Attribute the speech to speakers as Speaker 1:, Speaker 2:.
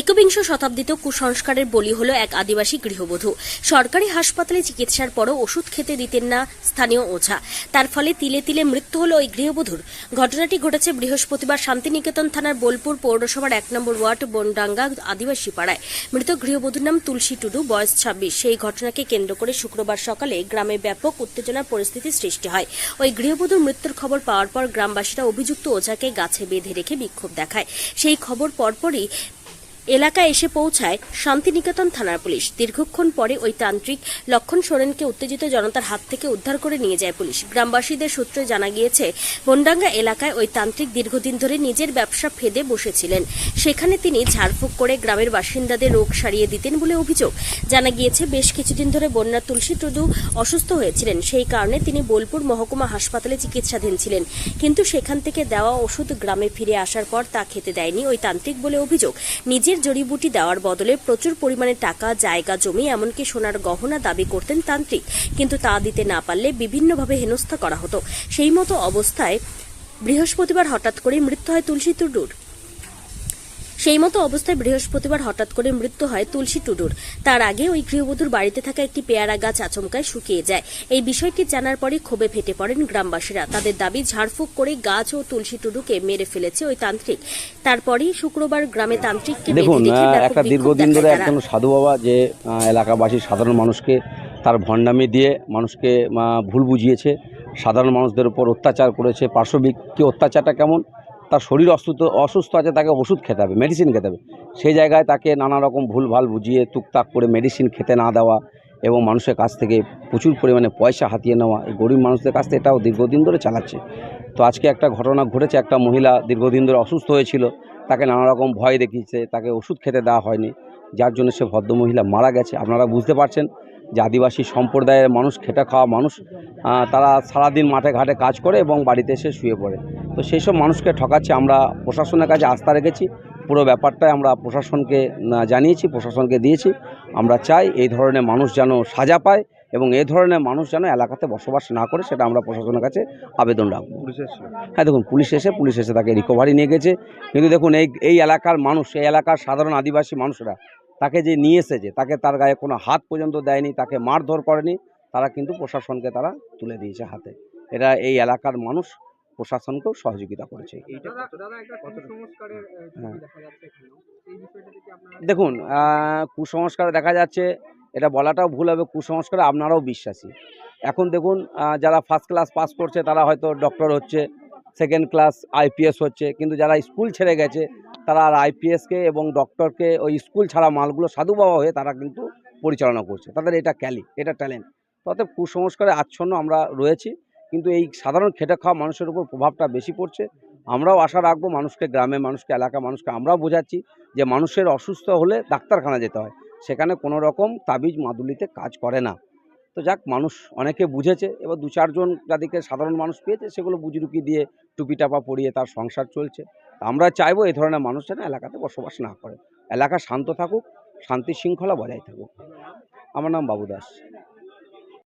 Speaker 1: একবিংশ শতাব্দীতেও কুসংস্কারের বলি হল এক আদিবাসী গৃহবধূ। সরকারি হাসপাতালে চিকিৎসার পরও ওষুধ খেতে দিতেন না স্থানীয় ওঝা। তার ফলে তিলে তিলে মৃত্যু হল ওই গৃহবধূর। ঘটনাটি ঘটেছে বৃহস্পতিবার শান্তিনিকেতন থানার বোলপুর পৌরসভার এক নম্বর ওয়ার্ড বনডাঙ্গা আদিবাসী পাড়ায়। মৃত গৃহবধূর নাম তুলসী টুডু, বয়স ছাব্বিশ। সেই ঘটনাকে কেন্দ্র করে শুক্রবার সকালে গ্রামে ব্যাপক উত্তেজনার পরিস্থিতি সৃষ্টি হয়। ওই গৃহবধূর মৃত্যুর খবর পাওয়ার পর গ্রামবাসীরা অভিযুক্ত ওঝাকে গাছে বেঁধে রেখে বিক্ষোভ দেখায়। সেই খবর পরপরই এলাকায় এসে পৌঁছায় শান্তিনিকেতন থানার পুলিশ। দীর্ঘক্ষণ পরে ওই তান্ত্রিক লক্ষণ সোরেনকে উত্তেজিত জনতার হাত থেকে উদ্ধার করে নিয়ে যায় পুলিশ। গ্রামবাসীদের সূত্রে জানা গিয়েছে, বনডাঙ্গা এলাকায় ওই তান্ত্রিক দীর্ঘদিন ধরে নিজের ব্যবসা ফেদে বসেছিলেন। সেখানে তিনি ঝাড়ফুঁক করে গ্রামের বাসিন্দাদের রোগ সারিয়ে দিতেন বলে অভিযোগ। জানা গিয়েছে, বেশ কিছুদিন ধরে বন্যা তুলসী টুডু অসুস্থ হয়েছিলেন। সেই কারণে তিনি বোলপুর মহকুমা হাসপাতালে চিকিৎসাধীন ছিলেন। কিন্তু সেখান থেকে দেওয়া ওষুধ গ্রামে ফিরে আসার পর তা খেতে দেয়নি ওই তান্ত্রিক বলে অভিযোগ। নিজের জড়িবুটি দেওয়ার বদলে প্রচুর পরিমাণে টাকা, জায়গা, জমি, এমনকি সোনার গহনা দাবি করতেন তান্ত্রিক। কিন্তু তা দিতে না পারলে বিভিন্নভাবে হেনস্থা করা হতো। সেই মতো অবস্থায় বৃহস্পতিবার হঠাৎ করে মৃত্যু হয় তুলসী টুডুর সেই মতো অবস্থায় বৃহস্পতিবার হঠাৎ করে মৃত্যু হয় তুলসী টুডুর। তার আগে ওই গৃহবধূর বাড়িতে থাকা একটি পেয়ারা গাছ আচমকায় শুকিয়ে যায়। এই বিষয়টি জানার পরে ক্ষোভে ফেটে পড়েন গ্রামবাসীরা। তাদের দাবি ঝাড়ফুঁক করে গাছ ও তুলসী টুডুকে মেরে ফেলেছে ওই তান্ত্রিক। তারপরেই শুক্রবার গ্রামে তান্ত্রিককে
Speaker 2: দেখুন একটা দীর্ঘদিন ধরে একজন সাধু বাবা যে এলাকাবাসী সাধারণ মানুষকে তার ভণ্ডামি দিয়ে মানুষকে ভুল বুঝিয়েছে সাধারণ মানুষদের উপর অত্যাচার করেছে পার্শ্ববিক কি অত্যাচারটা কেমন? তার শরীর অসুস্থ অসুস্থ আছে, তাকে ওষুধ খেতে হবে মেডিসিন খেতে হবে। সেই জায়গায় তাকে নানা রকম ভুলভাল বুঝিয়ে টুকটাক করে মেডিসিন খেতে না দেওয়া এবং মানুষের কাছ থেকে প্রচুর পরিমাণে পয়সা হাতিয়ে নেওয়া, এই গরিব মানুষদের কাছ থেকে এটাও দীর্ঘদিন ধরে চালাচ্ছে। তো আজকে একটা ঘটনা ঘটেছে, একটা মহিলা দীর্ঘদিন ধরে অসুস্থ হয়েছিল, তাকে নানা রকম ভয় দেখিয়েছে, তাকে ওষুধ খেতে দেওয়া হয়নি, যার জন্য সে ভদ্রমহিলা মারা গেছে। আপনারা বুঝতে পারছেন, যে আদিবাসী সম্প্রদায়ের মানুষ, খেটে খাওয়া মানুষ তারা সারাদিন মাঠে ঘাটে কাজ করে এবং বাড়িতে এসে শুয়ে পড়ে। তো সেই সব মানুষকে ঠকাচ্ছে আমরা প্রশাসনের কাছে আস্থা রেখেছি পুরো ব্যাপারটাই আমরা প্রশাসনকে জানিয়েছি প্রশাসনকে দিয়েছি। আমরা চাই এই ধরনের মানুষ যেন সাজা পায় এবং এই ধরনের মানুষ যেন এলাকাতে বসবাস না করে সেটা আমরা প্রশাসনের কাছে আবেদন রাখব। হ্যাঁ দেখুন পুলিশ এসে পুলিশ এসে তাকে রিকভারি নিয়ে গেছে। কিন্তু দেখুন এই এই এলাকার মানুষ এই এলাকার সাধারণ আদিবাসী মানুষরা তাকে যে নিয়ে এসেছে তাকে তার গায়ে কোনো হাত পর্যন্ত দেয়নি তাকে মারধর করেনি তারা কিন্তু প্রশাসনকে তারা তুলে দিয়েছে হাতে। এটা এই এলাকার মানুষ প্রশাসনকেও সহযোগিতা করেছে। হ্যাঁ। দেখুন আহ, কুসংস্কার দেখা যাচ্ছে এটা বলাটাও ভুল হবে কুসংস্কারে আপনারাও বিশ্বাসী। এখন দেখুন যারা ফার্স্ট ক্লাস পাস করছে তারা হয়তো ডক্টর হচ্ছে সেকেন্ড ক্লাস আইপিএস হচ্ছে কিন্তু যারা স্কুল ছেড়ে গেছে তারা আর আইপিএসকে এবং ডক্টরকে ওই স্কুল ছাড়া মালগুলো সাধু বাবা হয়ে তারা কিন্তু পরিচালনা করছে। তাদের এটা ক্যালি এটা ট্যালেন্ট অতএব কুসংস্কারে আচ্ছন্ন আমরা রয়েছি। কিন্তু এই সাধারণ খেটে খাওয়া মানুষের উপর প্রভাবটা বেশি পড়ছে। আমরাও আশা রাখব মানুষকে গ্রামে মানুষকে এলাকা মানুষকে আমরাও বোঝাচ্ছি যে মানুষের অসুস্থ হলে ডাক্তারখানা যেতে হয়। সেখানে কোনো রকম তাবিজ মাদুলিতে কাজ করে না। তো যাক, মানুষ অনেকে বুঝেছে। এবার দু চারজন যাদেরকে সাধারণ মানুষ পেয়েছে, সেগুলো বুজরুকি দিয়ে টুপি টাপা পরিয়ে তার সংসার চলছে। আমরা চাইব এই ধরনের মানুষ যেন এলাকাতে বসবাস না করে। এলাকা শান্ত থাকুক, শান্তি শৃঙ্খলা বজায় থাকুক। আমার নাম বাবু দাস।